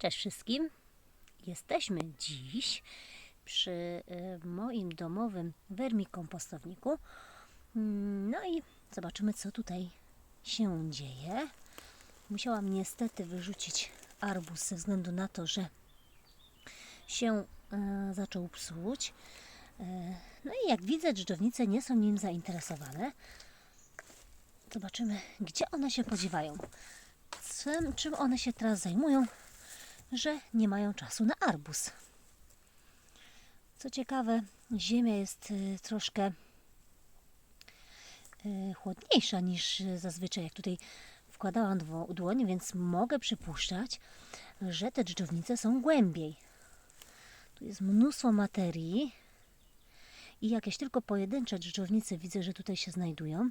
Cześć wszystkim. Jesteśmy dziś przy y, moim domowym wermikompostowniku. Mm, No i zobaczymy, co tutaj się dzieje. Musiałam niestety wyrzucić arbuz ze względu na to, że się e, zaczął psuć. E, No i jak widzę, dżdżownice nie są nim zainteresowane. Zobaczymy, gdzie one się podziewają. Czym one się teraz zajmują, że nie mają czasu na arbuz. Co ciekawe, ziemia jest y, troszkę y, chłodniejsza niż zazwyczaj, jak tutaj wkładałam dłoń, więc mogę przypuszczać, że te dżdżownice są głębiej. Tu jest mnóstwo materii i jakieś tylko pojedyncze dżdżownice widzę, że tutaj się znajdują.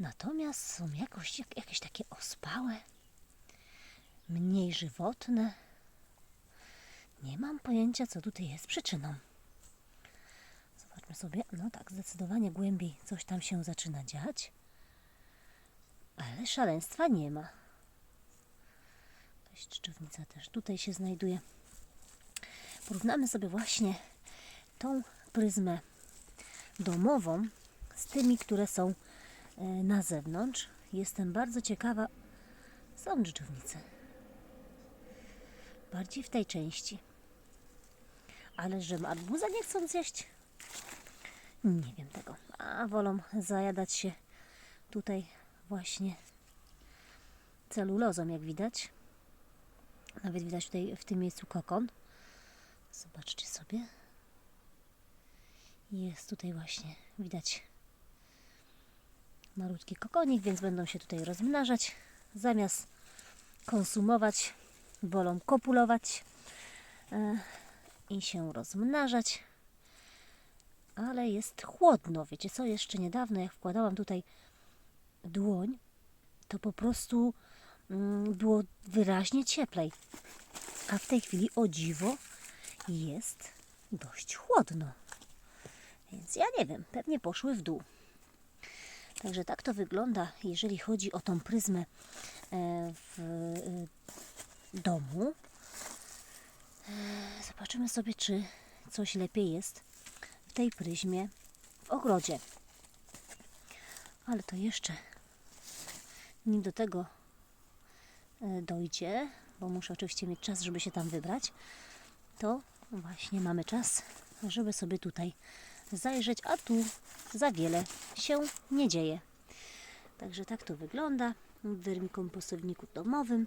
Natomiast są jakoś, jak, jakieś takie ospałe, mniej żywotne. Nie mam pojęcia, co tutaj jest przyczyną. Zobaczmy sobie. No tak, zdecydowanie głębiej coś tam się zaczyna dziać. Ale szaleństwa nie ma. Dżdżownica też tutaj się znajduje. Porównamy sobie właśnie tą pryzmę domową z tymi, które są e, na zewnątrz. Jestem bardzo ciekawa. Są dżdżownice. Bardziej w tej części. Ale że arbuza nie chcą zjeść? Nie wiem tego. A wolą zajadać się tutaj właśnie celulozą, jak widać. Nawet widać tutaj w tym miejscu kokon. Zobaczcie sobie. Jest tutaj właśnie widać malutki kokonik, więc będą się tutaj rozmnażać. Zamiast konsumować, wolą kopulować e, i się rozmnażać. Ale jest chłodno. Wiecie co? Jeszcze niedawno, jak wkładałam tutaj dłoń, to po prostu mm, było wyraźnie cieplej. A w tej chwili, o dziwo, jest dość chłodno. Więc ja nie wiem, pewnie poszły w dół. Także tak to wygląda, jeżeli chodzi o tą pryzmę e, w domu. E, Zobaczymy sobie, czy coś lepiej jest w tej pryzmie w ogrodzie. Ale to jeszcze nim do tego e, dojdzie, bo muszę oczywiście mieć czas, żeby się tam wybrać, to właśnie mamy czas, żeby sobie tutaj zajrzeć, a tu za wiele się nie dzieje. Także tak to wygląda w wermikompostowniku domowym.